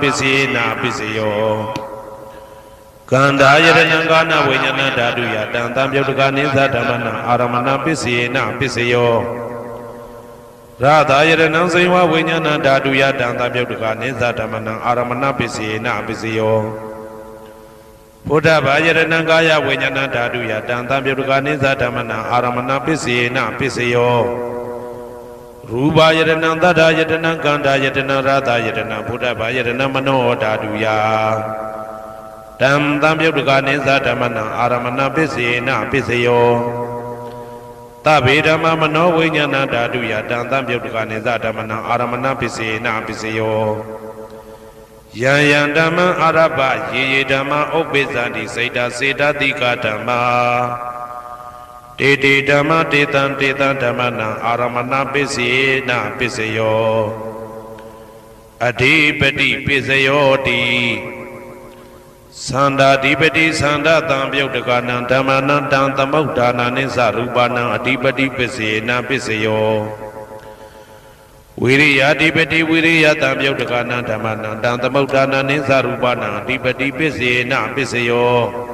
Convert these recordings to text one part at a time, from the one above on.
ပစ္စယေနာပစ္စယောကန္တာယရဏံကာနဝိညာဏဓာတုယတံတံပြုတ်တကနိသဓမ္မနံအာရမဏပစ္စယေနာပစ္စယောရသာယရဏံစေဝဝိညာဏဓာတုယတံတံပြုတ်တကနိသဓမ္မနံအာရမဏပစ္စယေနာပစ္စယောဘုဒ္ဓဘာယရဏံကာယဝိညာဏဓာတုယတံတံပြုတ်တကနိသဓမ္မနံအာရမဏပစ္စယေနာပစ္စယော ရူပယတနံသတ္တယတနံကန္တာယတနံရသယတနံဘုဒ္ဓဘာယတနံမနောဓာတုယတံတံပြုတ်တကနိသဓမ္မနံအာရမဏပစ္စေနပစ္စယောသဗ္ဗေဓမ္မမနောဝိညာဏဓာတုယတံတံပြုတ်တကနိသဓမ္မနံအာရမဏပစ္စေနပစ္စယောယံယံဓမ္မံအာရပယေယေဓမ္မဥပ္ပိသန္တိစေတစေတတိကဓမ္မာ တေတေဓမ္မတေတံတေတံဓမ္မနံအာရမဏပစ္စယေနပစ္စယောအဓိပတိပစ္စယောတိသန္တာဓိပတိသန္တာတံပြုတ်တကနံဓမ္မနံတံသမုဋ္ဌာနာနိသရူပနံအဓိပတိပစ္စယေနပစ္စယောဝိရိယဓိပတိဝိရိယတံပြုတ်တကနံဓမ္မနံတံသမုဋ္ဌာနာနိသရူပနံအဓိပတိပစ္စယေနပစ္စယော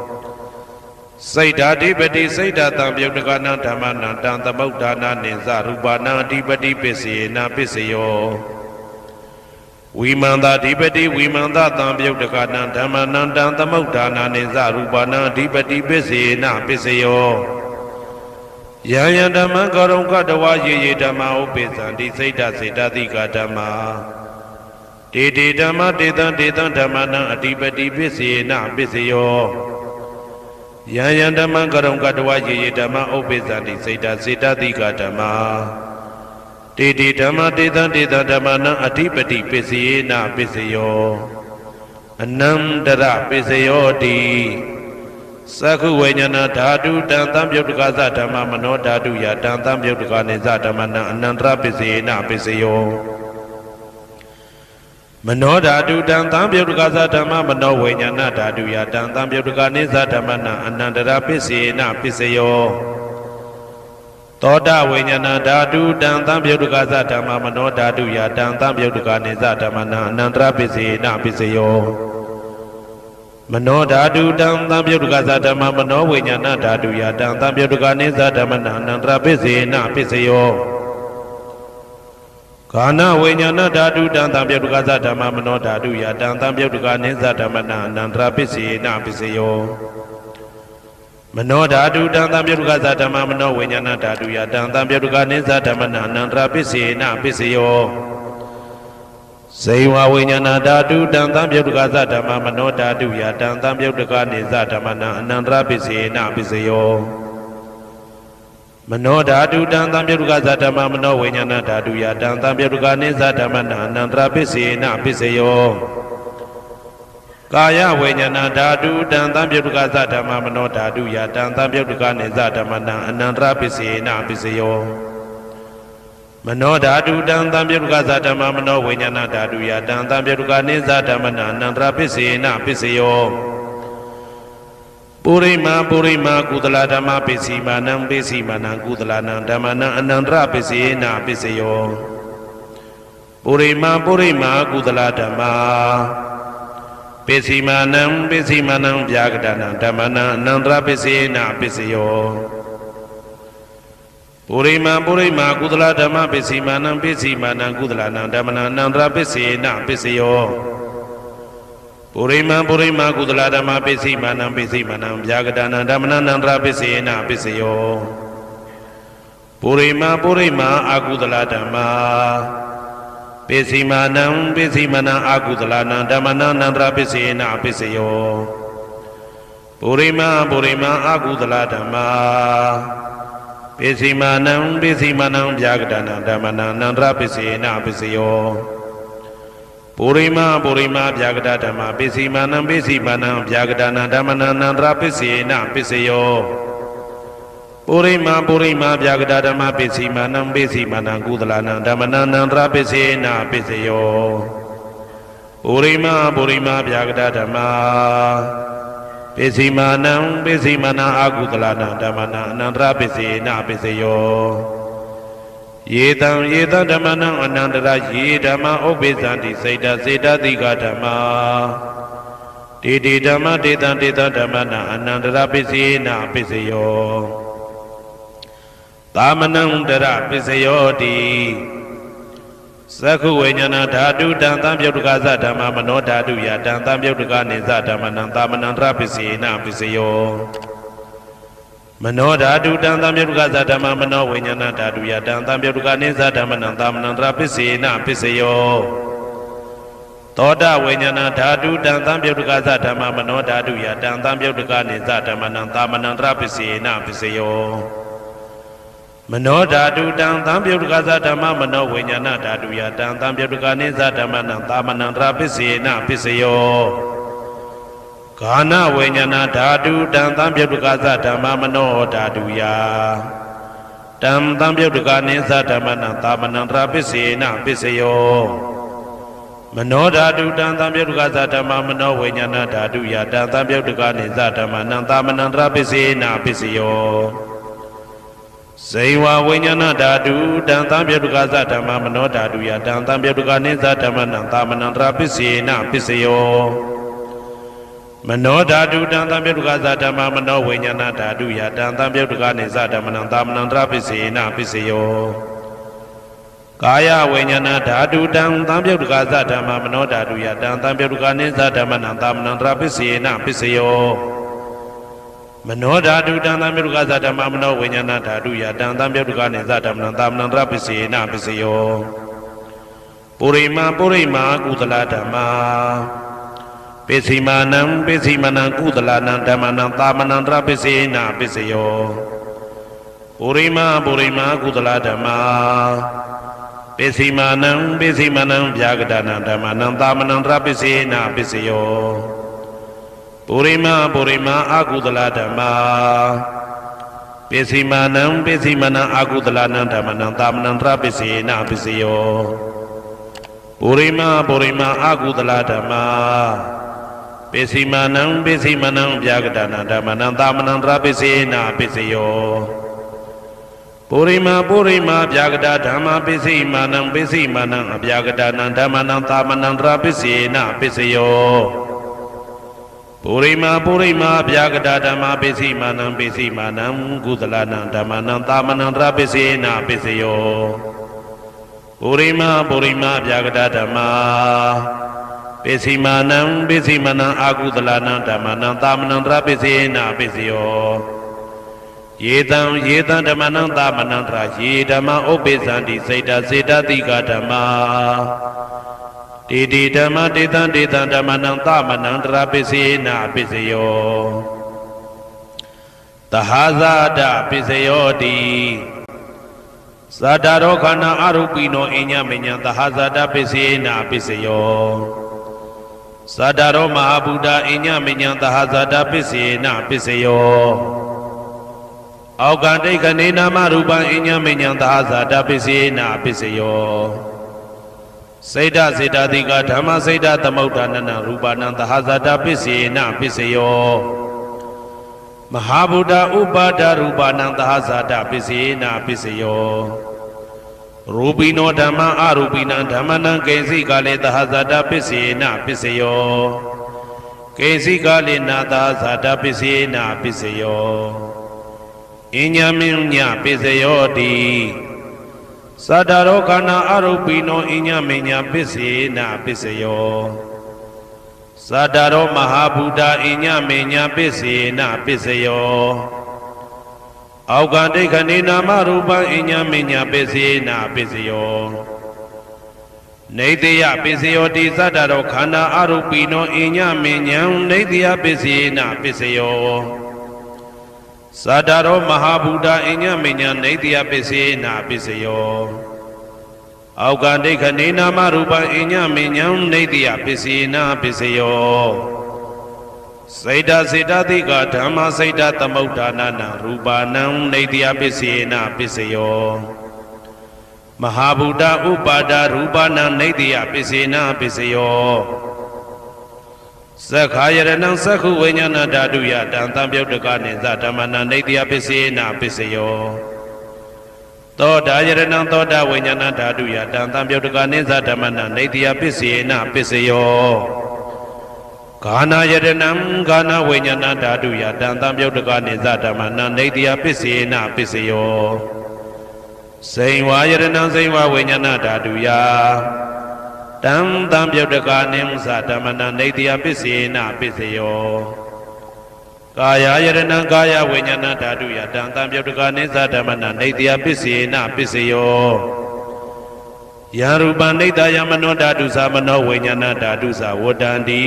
စိတ်ဓာတိပတိစိတ်ဓာတံပြုတ်တကနာဓမ္မနာတံသမုဋ္ဌာနာနိသရူပနာအဓိပတိပစ္စယေနာပစ္စယောဝိမန္တာဓိပတိဝိမန္တတံပြုတ်တကနာဓမ္မနာတံသမုဋ္ဌာနာနိသရူပနာအဓိပတိပစ္စယေနာပစ္စယောယံယံဓမ္မကရုံကတဝယေယေဓမ္မဥပိသံတိစိတ်ဓာစေတသိကဓမ္မာတေတေဓမ္မတေတံတေတံဓမ္မနာအဓိပတိပစ္စယေနာပစ္စယော ယံယံဓမ္မကရုံကတဝယေယေဓမ္မဥပ္ပိသန္တိစေတစေတတိကဓမ္မာတေတိဓမ္မတေတံတေတံဓမ္မနံအဓိပတိပစ္စယေနပစ္စယောအနန္တရပစ္စယောတိသက္ခုဝိညာဏဓာတုတံတံပြုတ်တကသဓမ္မမနောဓာတုယတံတံပြုတ်တကနေသဓမ္မနံအနန္တရပစ္စယေနပစ္စယော မနောဓာတုတံသံပြုတ်တကသဓမ္မမနောဝိညာဏဓာတုယတံသံပြုတ်တကနိသဓမ္မနံအနန္တရာပစ္စေနပစ္စယောသောတဝိညာဏဓာတုတံသံပြုတ်တကသဓမ္မမနောဓာတုယတံသံပြုတ်တကနိသဓမ္မနံအနန္တရာပစ္စေနပစ္စယောမနောဓာတုတံသံပြုတ်တကသဓမ္မမနောဝိညာဏဓာတုယတံသံပြုတ်တကနိသဓမ္မနံအနန္တရာပစ္စေနပစ္စယော ခန္ဓာဝိညာဏဓာတုတံတံပြုတ်တကသဓမ္မမနောဓာတုယတံတံပြုတ်တကနိသဓမ္မနံအနန္တရာပစ္စေနပစ္စယောမနောဓာတုတံတံပြုတ်တကသဓမ္မမနောဝိညာဏဓာတုယတံတံပြုတ်တကနိသဓမ္မနံအနန္တရာပစ္စေနပစ္စယောဇေဝဝိညာဏဓာတုတံတံပြုတ်တကသဓမ္မမနောဓာတုယတံတံပြုတ်တကနိသဓမ္မနံအနန္တရာပစ္စေနပစ္စယော မနောဓာတုတံသံပြုတ်ကသတ္တမမနောဝိညာဏဓာတုယတံသံပြုတ်ကနေသတ္တမနာအနန္တရပစ္စေနပစ္စယောကာယဝိညာဏဓာတုတံသံပြုတ်ကသတ္တမမနောဓာတုယတံသံပြုတ်ကနေသတ္တမနာအနန္တရပစ္စေနပစ္စယောမနောဓာတုတံသံပြုတ်ကသတ္တမမနောဝိညာဏဓာတုယတံသံပြုတ်ကနေသတ္တမနာအနန္တရပစ္စေနပစ္စယော ပုရိမာပုရိမာကုသလဓမ္မပစ္စည်းမာနံပစ္စည်းမာနံကုသလနံဓမ္မနံအနန္တရပစ္စယေနပစ္စယောပုရိမာပုရိမာကုသလဓမ္မာပစ္စည်းမာနံပစ္စည်းမာနံဗျာကတနံဓမ္မနံအနန္တရပစ္စယေနပစ္စယောပုရိမာပုရိမာကုသလဓမ္မပစ္စည်းမာနံပစ္စည်းမာနံကုသလနံဓမ္မနံအနန္တရပစ္စယေနပစ္စယော ပုရိမံပုရိမကုသလဓမ္မပစ္စည်းမာနံပစ္စည်းမာနံဗျာကတနံဓမ္မနန္တရာပစ္စယေနပစ္စယောပုရိမပုရိမအာကုသလဓမ္မာပစ္စည်းမာနံပစ္စည်းမာနံအာကုသလနံဓမ္မနန္တရာပစ္စယေနပစ္စယောပုရိမပုရိမအာကုသလဓမ္မာပစ္စည်းမာနံပစ္စည်းမာနံဗျာကတနံဓမ္မနန္တရာပစ္စယေနပစ္စယော ပုရိမပုရိမဗျာကတဓမ္မပစ္စည်းမာနံပစ္စည်းမာနံဗျာကတနာဓမ္မနန္တရာပစ္စယေနပစ္စယောပုရိမပုရိမဗျာကတဓမ္မပစ္စည်းမာနံပစ္စည်းမာနံကုသလနံဓမ္မနန္တရာပစ္စယေနပစ္စယောပုရိမပုရိမဗျာကတဓမ္မပစ္စည်းမာနံပစ္စည်းမာနံအာကုသလနံဓမ္မနံအနန္တရာပစ္စယေနပစ္စယော ယေတံယေတံဓမ္မနံအနန္တရယေဓမ္မဥပ္ပိသန္တိစိတ်တစေတတိကဓမ္မာတေတိဓမ္မတေတံတေတံဓမ္မနံအနန္တရပစ္စေနပစ္စယောသာမနံတရပစ္စယောတိသက္ခုဝိညာဏဓာတုတံသံပြုတ်တကသဓမ္မမနောဓာတုယတံသံပြုတ်တကနေသဓမ္မနံသာမနံတရပစ္စေနပစ္စယော မနောဓာတုတံသံပြုတ်တကသဓမ္မမနောဝိညာဏဓာတုယတံသံပြုတ်တကနေသဓမ္မနံသာမနံတရပစ္စေနပစ္စယောသောတဝိညာဏဓာတုတံသံပြုတ်တကသဓမ္မမနောဓာတုယတံသံပြုတ်တကနေသဓမ္မနံသာမနံတရပစ္စေနပစ္စယောမနောဓာတုတံသံပြုတ်တကသဓမ္မမနောဝိညာဏဓာတုယတံသံပြုတ်တကနိသဓမ္မနံသာမဏံတရာပစ္စေနပစ္စယော ဂာနဝိညာဏဓာတုတံသံပြုတ်တကသဓမ္မမနောဓာတုယတံသံပြုတ်တကနိသဓမ္မနံသာမဏံတရာပစ္စေနပစ္စယောမနောဓာတုတံသံပြုတ်တကသဓမ္မမနောဝိညာဏဓာတုယတံသံပြုတ်တကနိသဓမ္မနံသာမဏံတရာပစ္စေနပစ္စယောဇိဝဝိညာဏဓာတုတံသံပြုတ်ကသဓမ္မမနောဓာတုယတံသံပြုတ်ကနိသဓမ္မနံသာမဏံတရာပစ္စေနပစ္စယော မနောဓာတုတံသံပြုတ်ကသဓမ္မမနောဝိညာဏဓာတုယတံသံပြုတ်ကနိသဓမ္မနံသာမဏံတရာပစ္စေနပစ္စယောကာယဝိညာဏဓာတုတံသံပြုတ်ကသဓမ္မမနောဓာတုယတံသံပြုတ်ကနိသဓမ္မနံသာမဏံတရာပစ္စေနပစ္စယောမနောဓာတုတံသံမြုကသဓမ္မမနောဝိညာဏဓာတုယတံသံမြုကနေသဓမ္မနံသာမဏံတရပစ္စေနပစ္စယောပုရိမာပုရိမာကုသလဓမ္မာ ပိစိမာနံပိစိမနံကုသလနံဓမ္မနံသာမဏံတရပစ္စေနပစ္စယောပုရိမာပုရိမာကုသလဓမ္မာပိစိမာနံပိစိမနံဗျာဂဒနာဓမ္မနံသာမဏံတရပစ္စေနပစ္စယောပုရိမပုရိမအာကုသလဓမ္မာပစ္စည်းမာနံပစ္စည်းမနံအာကုသလနံဓမ္မနံသာမဏံတရပစ္စေနပစ္စယောပုရိမပုရိမအာကုသလဓမ္မာ ပစ္စည်းမာနံပစ္စည်းမနံဗျာကတနာဓမ္မနံသာမဏံတရပစ္စေနပစ္စယောပုရိမပုရိမဗျာကတဓမ္မာပစ္စည်းမာနံပစ္စည်းမနံအဗျာကတနာဓမ္မနံသာမဏံတရပစ္စေနပစ္စယောပုရိမာပုရိမာဗျာကတာဓမ္မာပိစိမာနံပိစိမာနံကုသလနံဓမ္မနံသာမဏံတရပိစေနပိစယောပုရိမာပုရိမာဗျာကတာဓမ္မာ ပိစိမာနံပိစိမာနံအာကုသလနံဓမ္မနံသာမဏံတရပိစေနပိစယောယေတံယေတံဓမ္မနံသာမဏံတရယေဓမ္မဥပ္ပိသန္တိစေတစေတတိကဓမ္မာတေတိဓမ္မတေတံတေတံဓမ္မနံသမနံတရာပစ္စေနပစ္စယောတဟာဇာတပစ္စယောတိသတ္တရောခန္ဓာအရုပိနောအညမညံတဟာဇာတပစ္စေနပစ္စယော သတ္တရောမဟာဗုဒ္ဓအညမညံတဟာဇာတပစ္စေနပစ္စယောအောက်ကတိတ်ကနေနာမရူပံအညမညံတဟာဇာတပစ္စေနပစ္စယောစေတစေတတိကဓမ္မစေတသမုဋ္ဌာနနရူပနံသဟဇာတပစ္စေနပစ္စယောမဟာဗုဒ္ဓဥပါဒရူပနံသဟဇာတပစ္စေနပစ္စယော ရူပိနောဓမ္မအရူပိနံဓမ္မနံကေစီကလေသဟဇာတပစ္စေနပစ္စယောကေစီကလေနာသဟဇာတပစ္စေနပစ္စယောအညမင်းညပစ္စယောတိသတ္တရောခန္ဓာအရုပိနောအညမေညာပစ္စေနာပစ္စယောသတ္တရောမဟာဗုဒ္ဓအညမေညာပစ္စေနာပစ္စယော အောက်ကဒိဋ္ဌနေနာမရူပံအညမေညာပစ္စေနာပစ္စယောနေတယပစ္စယောတိသတ္တရောခန္ဓာအရုပိနောအညမေညာနေတယပစ္စေနာပစ္စယောသတ္တရောမဟာဗုဒ္ဓအညမညာနေတယပစ္စေနာပစ္စယောအောက်ကဒိဋ္ဌနေနာမရူပအညမညာနေတယပစ္စေနာပစ္စယော စေတစေတတိကဓမ္မစေတသမုဋ္ဌာနာနာရူပနံနေတယပစ္စေနာပစ္စယောမဟာဗုဒ္ဓဥပါဒရူပနံနေတယပစ္စေနာပစ္စယောသက္ခာယရဏံသက္ခုဝိညာဏဓာတုယတံတံပြုတ်တကနေသဓမ္မနံနေတယပစ္စေနာပစ္စယောသောတာယရဏံသောတာဝိညာဏဓာတုယတံတံပြုတ်တကနိသဓမ္မနနေတိယပစ္စေနပစ္စယော ဂာနာယရဏံဂာနာဝိညာဏဓာတုယတံတံပြုတ်တကနိသဓမ္မနနေတိယပစ္စေနပစ္စယောစိန်ဝါယရဏံစိန်ဝါဝိညာဏဓာတုယတံတံပြုတ်တကနိသဓမ္မနနေတိယပစ္စေနပစ္စယောကာယယရဏံကာယဝိညာဏဓာတုယတံတံပြုတ်တကနိသဓမ္မနနေတယပစ္စေနပစ္စယော ယရူပနိတယမနောဓာတုသမနောဝိညာဏဓာတုသဝတ္တန္တိ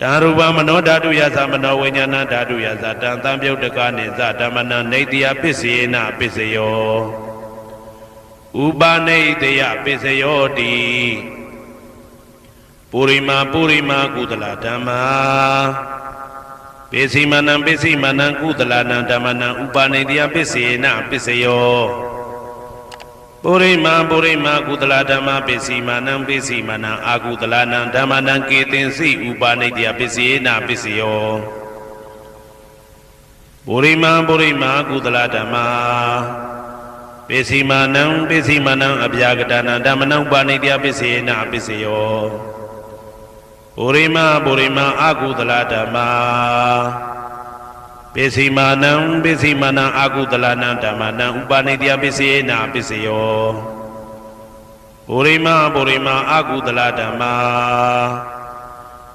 တံရူပမနောဓာတုယသမနောဝိညာဏဓာတုယသတံတံပြုတ်တကနိသဓမ္မနနေတယပစ္စေနပစ္စယောဥပနိတယပစ္စယောတိပုရိမာပုရိမာကုသလဓမ္မာပိစီမနံပိစီမနံကုသလနံဓမ္မနံဥပါနေတယပစ္စေနပစ္စယော ပုရိမာပုရိမာကုသလဓမ္မပိစီမနံပိစီမနံအာကုသလနံဓမ္မနံကေတင်စီဥပါနေတယပစ္စေနပစ္စယောပုရိမာပုရိမာကုသလဓမ္မပိစီမနံပိစီမနံအပြာကတနံဓမ္မနံဥပါနေတယပစ္စေနပစ္စယောပုရိမပုရိမအာကုသလဓမ္မာ ပိစီမာနံပိစီမာနံအာကုသလနံဓမ္မနံဥပါနေတယပိစေနာပိစယောပုရိမပုရိမအာကုသလဓမ္မာ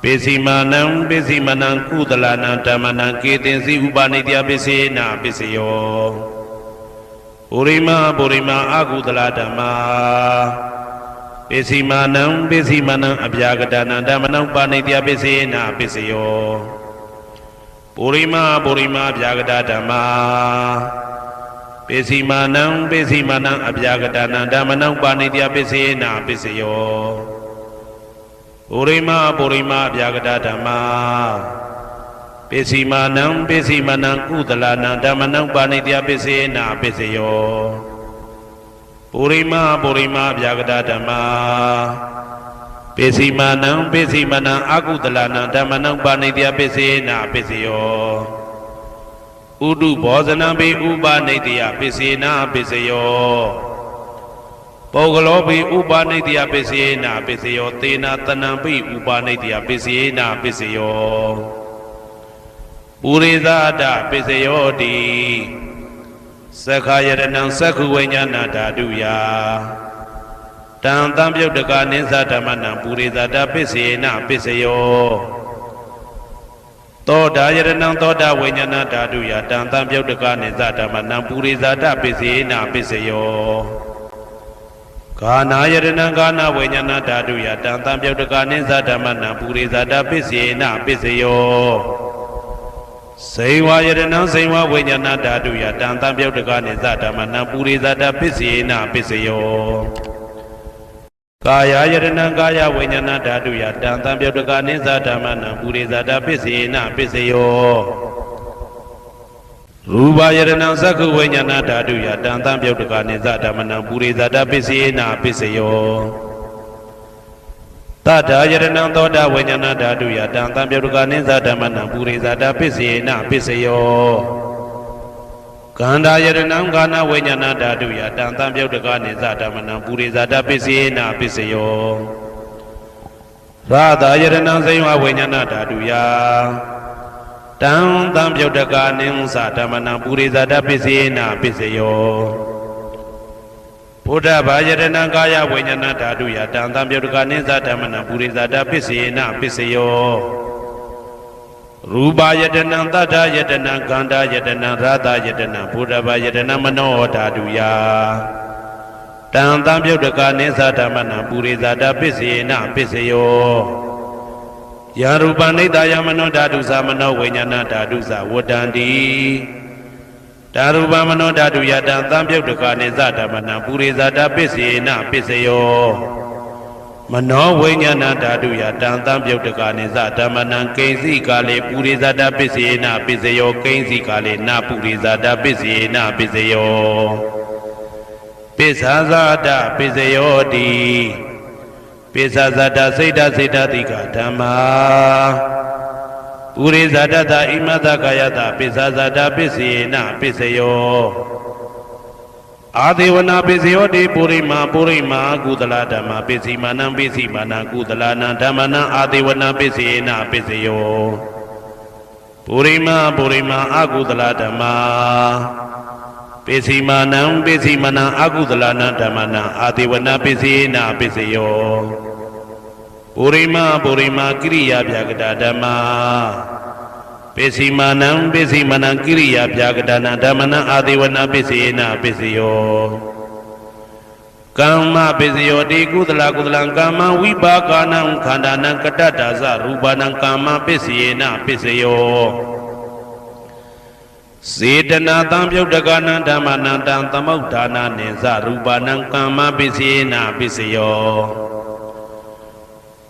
ပိစီမာနံပိစီမာနံကုသလနံဓမ္မနံကေတင်စီဥပါနေတယပိစေနာပိစယောပုရိမပုရိမအာကုသလဓမ္မာပိစီမာနံပိစီမာနံအပြာကတနံဓမ္မနံပါဏိတယပိစေနာပိစယော ပုရိမာပုရိမာအပြာကတဓမ္မာပိစီမာနံပိစီမာနံအပြာကတနံဓမ္မနံပါဏိတယပိစေနာပိစယောပုရိမာပုရိမာအပြာကတဓမ္မာပိစီမာနံပိစီမာနံကုသလနံဓမ္မနံပါဏိတယပိစေနာပိစယောပုရိမပုရိမဗျာဂတဓမ္မာ ပိစီမာနံပိစီမနံအာကုတလနံဓမ္မနံပါဏိတယပိစေနာပိစယောဥဒုဘောဇနံပိဥပနိတယပိစေနာပိစယောပုဂ္ဂလောပိဥပနိတယပိစေနာပိစယောသေနာတနံပိဥပနိတယပိစေနာပိစယောပုရိသဒပိစယောတိသက္ခာယရဏံသက္ခုဝိညာဏဓာတုယ တံတံပြုတ်တကနိသဓမ္မနံပုရိသတာပစ္စေနပစ္စယောသောတာယရဏံသောတာဝိညာဏဓာတုယတံတံပြုတ်တကနိသဓမ္မနံပုရိသတာပစ္စေနပစ္စယောဂာနာယရဏံဂာနာဝိညာဏဓာတုယတံတံပြုတ်တကနိသဓမ္မနံပုရိသတာပစ္စေနပစ္စယောစိန်ဝါယရဏံစိန်ဝါဝိညာဏဓာတုယတံတံပြုတ်တကနိသဓမ္မနံပုရိသတာပစ္စေနပစ္စယော ကာယယရဏံကာယဝိညာဏဓာတုယတံတံပြုတ်တကနိသဓမ္မနံပုရိသတာပစ္စေနပစ္စယောရူပယရဏံသက္ခုဝိညာဏဓာတုယတံတံပြုတ်တကနိသဓမ္မနံပုရိသတာပစ္စေနပစ္စယောတတယရဏံသောတာဝိညာဏဓာတုယတံတံပြုတ်တကနိသဓမ္မနံပုရိသတာပစ္စေနပစ္စယော ကန္တာယရဏံကာနဝိညာဏဓာတုယတံတံပြုတ်တကနိသဓမ္မနံပုရိသတာပစ္စေနပစ္စယောရာသာယရဏံစိဝဝိညာဏဓာတုယတံတံပြုတ်တကနိသဓမ္မနံပုရိသတာပစ္စေနပစ္စယောဘုဒ္ဓဘာယတနာကာယဝိညာဏဓာတုယတံတံပြုတ်တကနိသဓမ္မနံပုရိသတာပစ္စေနပစ္စယော ရူပယတနံတတ္ထယတနံခန္ဓာယတနံရသယတနံဘုဒ္ဓဘာယတနံမနောဓာတုယတံတံပြုတ်တကနိသဓမ္မနံပုရိသတာပစ္စေနပစ္စယောယရူပနိတယမနောဓာတုသမနောဝိညာဏဓာတုသဝတ္တန္တိတာရူပမနောဓာတုယတံသံပြုတ်တကနိသဓမ္မနံပုရိသတာပစ္စေနပစ္စယော မနောဝိညာဏဓာတုယတံသံပြုတ်တကနိသဓမ္မနံကိဉ္စီကာလေပုရိသတာပစ္စေနပစ္စယောကိဉ္စီကာလေနပုရိသတာပစ္စေနပစ္စယောပိစ္ဆာဇာတပစ္စယောတိပိစ္ဆာဇာတစိတ်တစိတ်တတိကဓမ္မာပုရိဇာတတဣမတကာယတပိစ္ဆာဇာတပစ္စေနပစ္စယော အာဒေဝနာပိစယောတိပုရိမာပုရိမာကုသလဓမ္မပိစီမာနံပိစီမာနံကုသလနံဓမ္မနံအာဒေဝနာပိစေနပိစယောပုရိမာပုရိမာအကုသလဓမ္မာပိစီမာနံပိစီမာနံအကုသလနံဓမ္မနံအာဒေဝနာပိစေနပိစယောပုရိမာပုရိမာကိရိယာပြကတာဓမ္မာ ပိစီမာနံပိစီမနံကိရိယာပြာကတနာဓမ္မနံအာတိဝနာပိစီနာပိစီယောကမ္မပိစီယောတိကုသလကုသလံကာမဝိပါကနံခန္ဓာနံကတ္တတာဇရူပနံကာမပိစီနာပိစီယောစေတနာတံပြုတ်တကနံဓမ္မနံတံသမုဋ္ဌာနာနိဇရူပနံကာမပိစီနာပိစီယော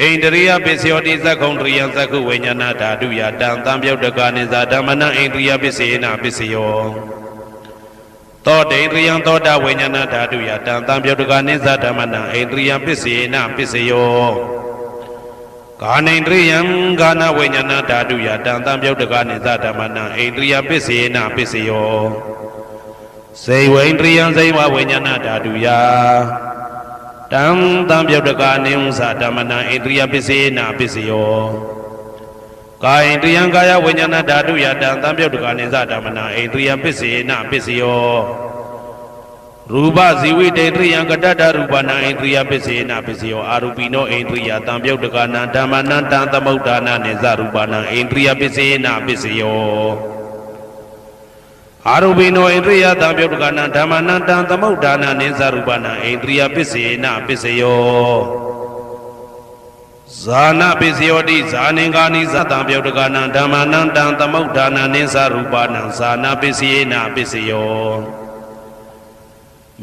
ဣန္ဒရိယပစ္စယောတိသက္ကုံတရိယသက္ကုဝိညာဏဓာတုယတံတံပြုတ်တကနိဇာဓမ္မနံဣန္ဒရိယပစ္စေနပစ္စယောသောတေန္ဒရိယသောတာဝိညာဏဓာတုယတံတံပြုတ်တကနိဇာဓမ္မနံဣန္ဒရိယပစ္စေနပစ္စယောကာနိန္ဒရိယံဂာနဝိညာဏဓာတုယတံတံပြုတ်တကနိဇာဓမ္မနံဣန္ဒရိယပစ္စေနပစ္စယောစေဝိန္ဒရိယံစေဝဝိညာဏဓာတုယ တံတံပြုတ်တကနေဥ္စာဓမ္မနာဣန္ဒြိယပစ္စေနာပစ္စယောကာယန္တယံကာယဝိညာဏဓာတုယတံတံပြုတ်တကနေသဓမ္မနာဣန္ဒြိယပစ္စေနာပစ္စယောရူပဇီဝိတေတရိယံကတ္တရူပနာဣန္ဒြိယပစ္စေနာပစ္စယောအာရူပိနောဣန္ဒြိယတံပြုတ်တကနာဓမ္မနံတံသမုဋ္ဌာနာနေသရူပနာဣန္ဒြိယပစ္စေနာပစ္စယော အာရုပိနောဣန္ဒြိယတံပြုတ်ကနာဓမ္မနံတံသမုဋ္ဌာနာနိသရူပနာဣန္ဒြိယပစ္စေနပစ္စယောဇာနာပစ္စယောတိဇာနင်္ဂာနိသတံပြုတ်ကနာဓမ္မနံတံသမုဋ္ဌာနာနိသရူပနာဇာနာပစ္စယေနပစ္စယော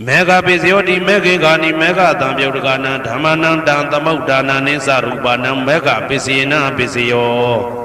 မေဃပစ္စယောတိမေခေဂာနိမေဃတံပြုတ်ကနာဓမ္မနံတံသမုဋ္ဌာနာနိသရူပနာမေဃပစ္စယေနပစ္စယော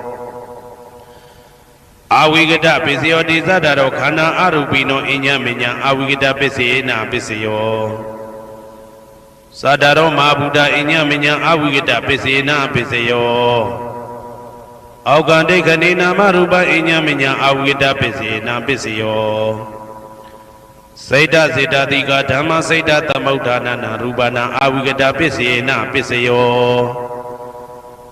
အဝိကတပစ္စယောတိသတ္တရောခန္ဓာအရူပိနောအညမညအဝိကတပစ္စယေနပစ္စယောသာတရောမဟာဗုဒ္ဓအညမညာအဝိကတပစ္စေနာပစ္စယောအောက်ကံဒိဋ္ဌနေနာမရူပအညမညာအဝိကတပစ္စေနာပစ္စယောစိတ်တစေတတိကဓမ္မစိတ်တသမုဋ္ဌာနာနာရူပနာအဝိကတပစ္စေနာပစ္စယော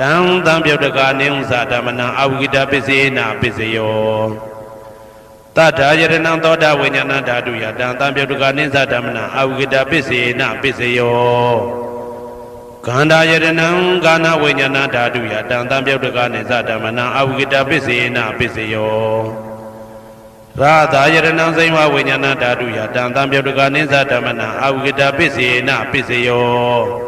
တံတံပြုတ်တကနိဥ္စဓမ္မနံအာဝိကတပစ္စေနာပစ္စယောတထာယတနံသောတာဝိညာဏဓာတုယတံတံပြုတ်တကနိသဓမ္မနံအာဝိကတပစ္စေနာပစ္စယောခန္ဓာယတနံကာနဝိညာဏဓာတုယတံတံပြုတ်တကနိသဓမ္မနံအဝိကတပစ္စေနပစ္စယောရာသာယတနံစိမ္မဝိညာဏဓာတုယတံတံပြုတ်တကနိသဓမ္မနံအဝိကတပစ္စေနပစ္စယော